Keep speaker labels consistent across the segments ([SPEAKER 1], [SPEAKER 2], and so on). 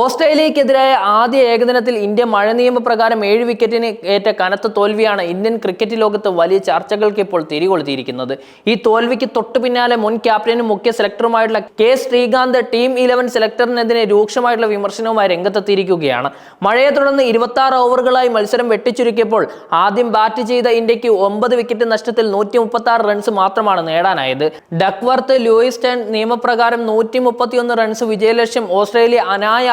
[SPEAKER 1] ഓസ്ട്രേലിയക്കെതിരായ ആദ്യ ഏകദിനത്തിൽ ഇന്ത്യ മഴ നിയമപ്രകാരം ഏഴ് വിക്കറ്റിന് ഏറ്റ കനത്ത തോൽവിയാണ് ഇന്ത്യൻ ക്രിക്കറ്റ് ലോകത്ത് വലിയ ചർച്ചകൾക്ക് ഇപ്പോൾ തിരികൊളുത്തിയിരിക്കുന്നത്. ഈ തോൽവിക്ക് തൊട്ടു പിന്നാലെ മുൻ ക്യാപ്റ്റനും മുഖ്യ സെലക്ടറുമായിട്ടുള്ള കെ ശ്രീകാന്ത് ടീം ഇലവൻ സെലക്ടറിനെതിരെ രൂക്ഷമായിട്ടുള്ള വിമർശനവുമായി രംഗത്തെത്തിയിരിക്കുകയാണ്. മഴയെ തുടർന്ന് ഇരുപത്തി ആറ് ഓവറുകളായി മത്സരം വെട്ടിച്ചുരുക്കിയപ്പോൾ ആദ്യം ബാറ്റ് ചെയ്ത ഇന്ത്യയ്ക്ക് ഒമ്പത് വിക്കറ്റ് നഷ്ടത്തിൽ നൂറ്റി മുപ്പത്തി ആറ് റൺസ് മാത്രമാണ് നേടാനായത്. ഡക്വർത്ത് ലൂയിസ് ടെൻ നിയമപ്രകാരം നൂറ്റി മുപ്പത്തിയൊന്ന് റൺസ് വിജയലക്ഷ്യം ഓസ്ട്രേലിയ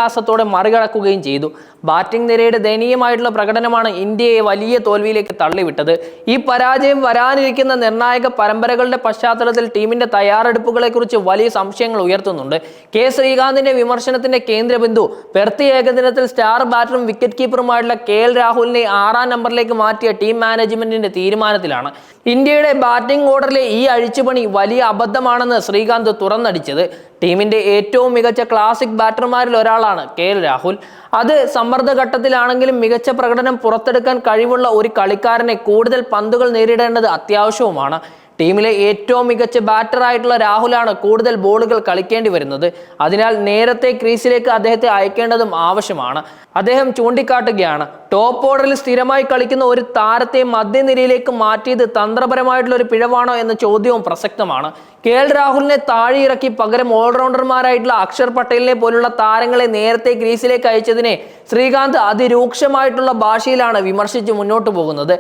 [SPEAKER 1] അനായാസത്തോടെ മറികടക്കുകയും ചെയ്തു. ബാറ്റിംഗ് നിരയുടെ ദയനീയമായിട്ടുള്ള പ്രകടനമാണ് ഇന്ത്യയെ വലിയ തോൽവിയിലേക്ക് തള്ളിവിട്ടത്. ഈ പരാജയം വരാനിരിക്കുന്ന നിർണായക പരമ്പരകളുടെ പശ്ചാത്തലത്തിൽ ടീമിന്റെ തയ്യാറെടുപ്പുകളെക്കുറിച്ച് വലിയ സംശയങ്ങൾ ഉയർത്തുന്നുണ്ട്. കെ ശ്രീകാന്തിന്റെ വിമർശനത്തിന്റെ കേന്ദ്രബിന്ദു പെർത്തി ഏകദിനത്തിൽ സ്റ്റാർ ബാറ്ററും വിക്കറ്റ് കീപ്പറുമായിട്ടുള്ള കെ എൽ രാഹുലിനെ ആറാം നമ്പറിലേക്ക് മാറ്റിയ ടീം മാനേജ്മെന്റിന്റെ തീരുമാനത്തിലാണ്. ഇന്ത്യയുടെ ബാറ്റിംഗ് ഓർഡറിലെ ഈ അഴിച്ചുപണി വലിയ അബദ്ധമാണെന്ന് ശ്രീകാന്ത് തുറന്നടിച്ചത്. ടീമിന്റെ ഏറ്റവും മികച്ച ക്ലാസിക് ബാറ്റർമാരിൽ ഒരാളാണ് കെ എൽ രാഹുൽ. അത് സമ്മർദ്ദ ഘട്ടത്തിലാണെങ്കിലും മികച്ച പ്രകടനം പുറത്തെടുക്കാൻ കഴിവുള്ള ഒരു കളിക്കാരനെ കൂടുതൽ പന്തുകൾ നേരിടേണ്ടത് അത്യാവശ്യവുമാണ്. ടീമിലെ ഏറ്റവും മികച്ച ബാറ്ററായിട്ടുള്ള രാഹുലാണ് കൂടുതൽ ബോളുകൾ കളിക്കേണ്ടി വരുന്നത്. അതിനാൽ നേരത്തെ ക്രീസിലേക്ക് അദ്ദേഹത്തെ അയക്കേണ്ടതും ആവശ്യമാണ്. അദ്ദേഹം ചൂണ്ടിക്കാട്ടുകയാണ് ടോപ്പ് ഓർഡറിൽ സ്ഥിരമായി കളിക്കുന്ന ഒരു താരത്തെ മധ്യനിരയിലേക്ക് മാറ്റിയത് തന്ത്രപരമായിട്ടുള്ള ഒരു പിഴവാണോ എന്ന ചോദ്യവും പ്രസക്തമാണ്. കെ എൽ രാഹുലിനെ താഴെ ഇറക്കി പകരം ഓൾറൗണ്ടർമാരായിട്ടുള്ള അക്ഷർ പട്ടേലിനെ പോലുള്ള താരങ്ങളെ നേരത്തെ ക്രീസിലേക്ക് അയച്ചതിനെ ശ്രീകാന്ത് അതിരൂക്ഷമായിട്ടുള്ള ഭാഷയിലാണ് വിമർശിച്ച് മുന്നോട്ട് പോകുന്നത്.